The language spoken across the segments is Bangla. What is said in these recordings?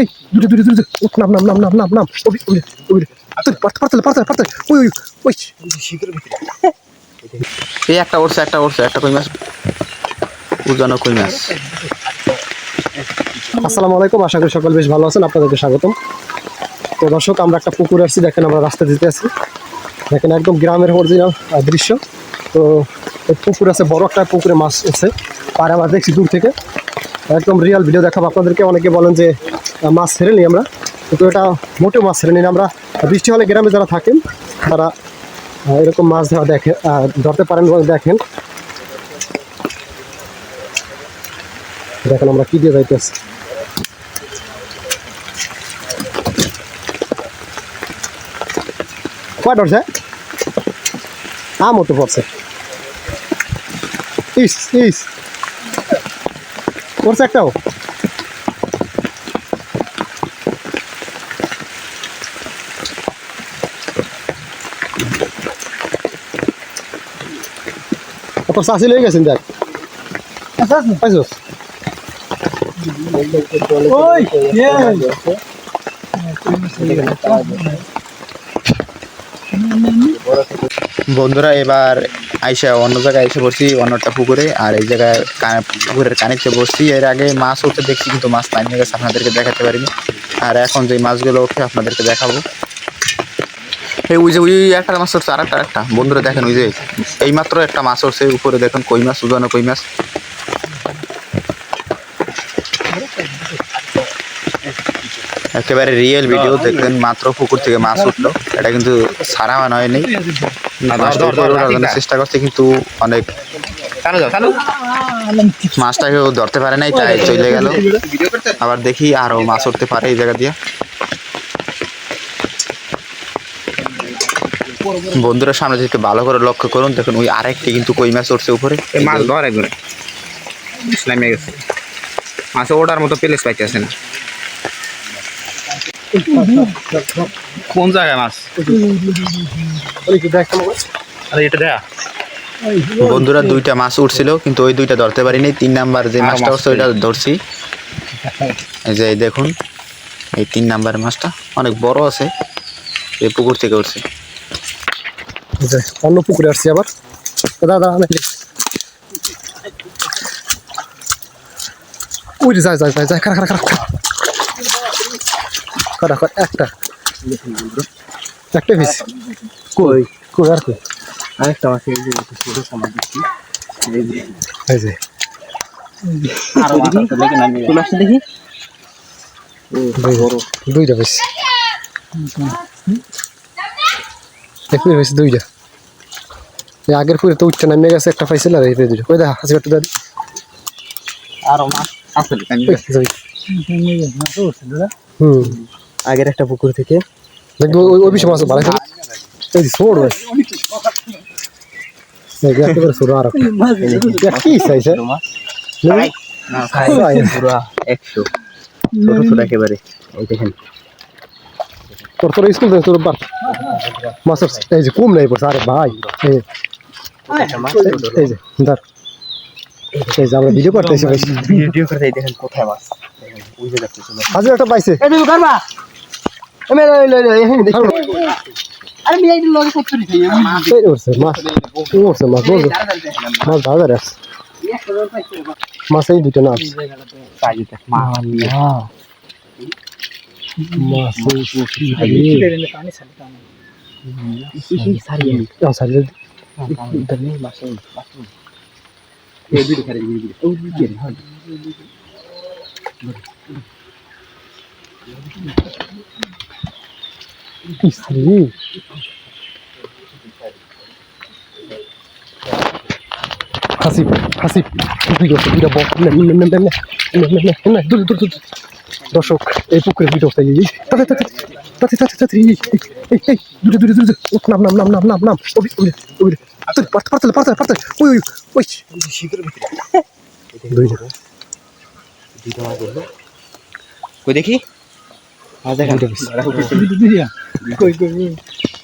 এই দূরে দূরে দূরে। উঠ, নাম নাম নাম নাম নাম নাম। ওই ওই ওই তুই পারতে পারতে পারতে পারতে ওই ওই ওই। এই একটা উঠছে একটা উঠছে একটা কই মাছ। উজানো কই মাছ। আসসালামু আলাইকুম আশা করি সকল বেশ ভালো আছেন। আপনাদেরকে স্বাগতম। তো দর্শক আমরা একটা পুকুরে আসছি দেখেন আমরা রাস্তা দিতে আছি দেখেন একদম গ্রামের অরিজিনাল দৃশ্য। তো পুকুর আছে বড় একটা পুকুরে মাছ আছে। আর আমরা দেখছি দূর থেকে। একদম রিয়াল ভিডিও দেখাবো। আপনাদেরকে অনেকে বলেন যে মাছ ছেড়ে নিই আমরা। কিন্তু এটা মোটেও মাছ ছেড়ে নিই আমরা। বৃষ্টি হলে গ্রামে যারা থাকেন, তারা এরকম মাছ ধরা দেখে ধরতে পারেন দেখেন। দেখেন আমরা কি দিয়ে যাইতেছি। কয় ধরছে? আমও পড়ছে। ইস ইস। পড়ছে একটাও? গেছেন দেখ। পাইছস? ওই বন্ধুরা এবার আইসা অন্য জায়গায় এসে বসছি অন্যটা পুকুরে আর এই জায়গায় পুকুরের কানিতে বসছি। এর আগে মাছ উঠতে দেখছি কিন্তু মাছ পানি গেছে আপনাদেরকে দেখাতে পারিনি। আর এখন যে মাছগুলো ওঠে আপনাদেরকে দেখাবো। এই ওই যে ওই একটা মাছ উঠছে আর একটা একটা বন্ধুরা দেখেন ওই যে এই মাত্র একটা মাছ উঠছে উপরে দেখেন কই মাছ উজানো কই মাছ। একেবারে রিয়েল ভিডিও দেখলেন মাত্র পুকুর থেকে মাছ উঠল। এটা কিন্তু সারা নয় হয়নি। মাছটা উপরে ওঠার জন্য চেষ্টা করছে কিন্তু অনেক মাছটা কেউ ধরতে পারে নাই তাই চলে গেল। আবার দেখি আরও মাছ উঠতে পারে এই জায়গা দিয়ে। বন্ধুরা সামনে থেকে ভালো করে লক্ষ্য করুন দেখুন ওই আরেকটি কিন্তু কই মাছ উঠছে উপরে। মাছ ধর গেছে। মাছ ওটার মতো প্লেস পাইতেছে না। কোন জায়গায় মাছ? আরে এটা দেখা। বন্ধুরা দুইটা মাছ উঠছিল কিন্তু ওই দুইটা ধরতে পারিনি। তিন নাম্বার যে মাছটা মাছ উঠছে ওইটা ধরছি। এই যে দেখুন এই তিন নাম্বার মাছটা অনেক বড় আছে এই পুকুর থেকে উঠছে। অন্য পুকুরে আসছি আবার। দাদা অনেক ওই রে, যায় যায় যায় যায় খারা খারা খারা খারা খারা একটা। একটা পিস। কই? কই আর কই? আরেকটা মাছ এই যে ছোট সমাজ এই যে আর দেখি দেখি। দুই- দুইটা পিস। এক হয়েছে দুইটা। এই আগের পুরে তো উঠতে নামে গেছে একটা পাইছিল আর এই ওই দেখা হাসি কাটতে দাদি আর হুম। আগের একটা পুকুর থেকে। দেখব ওই ওই বিষয় মাছ ভালো এই ছোট ভাই এই যে একেবারে ছোট আর কি চাইছে মাছ। নেবে? একশো। ছোট ছোট একেবারে। এই দেখেন। Tor tor school den tor bar. Masar ej kum nei bar sare bhai. Ej. Ej dar. Ej jabra video korte ase bhai. Video korte ei dekhen kothay mas. Ui je dekhte chilo. Haje ekta paise. Ej dil karba. Ej mera le le ehe dekhi. Are mi ei dil log sakchi re. Ej orse mas. Orse mas. Mas dar dar. Mas dar dar. Mas ei dite na. Sajite. Mas. istri hasib hasib ये सारी है क्या सारी masuk, masuk. ये भी दिखा रही है ये भी और ये भी हां इसलिए Hasip, Hasip, itu juga sudah bawa. Nih, nih. দর্শক এই পুকুরে ভিডিও তাই এই তাতে তাতে তাতে তাতে তাতে এই এই এই দূরে দূরে দূরে উঠ, নাম নাম নাম নাম নাম নাম। ওই ওই ওই পারতে পারতে পারতে পারতে ওই ওই ওই। দুইটা কই দেখি? মাছ দেখেন।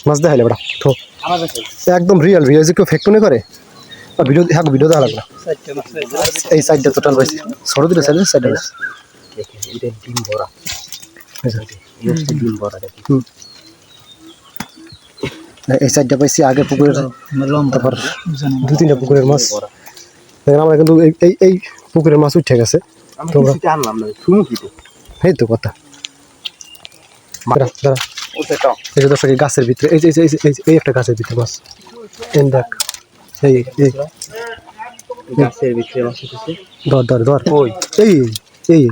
মাছ দেখাইলে বেটা একদম রিয়েল যে কেউ ফেক করে। ভিডিও হ্যাঁ ভিডিও দেখা লাগবে এই সাইডটা টোটাল পাইছে। ছোট দুটো সাইড সাইডটা পাইছে। ডিম ভরা এই সাইডটা পাইছি আগে পুকুরের তারপর দু তিনটা পুকুরের মাছ। দেখেন আমরা কিন্তু এই- এই পুকুরের মাছ উঠে গেছে। তোমরা এই তো কথা। দাঁড়া। এই যে দর্শক গাছের ভিতরে এই যে এই একটা গাছের ভিতরে মাছ। দেখ। এই এই। গাছের ভিতরে মাছ উঠেছে ধর ধর ধর। এই এই।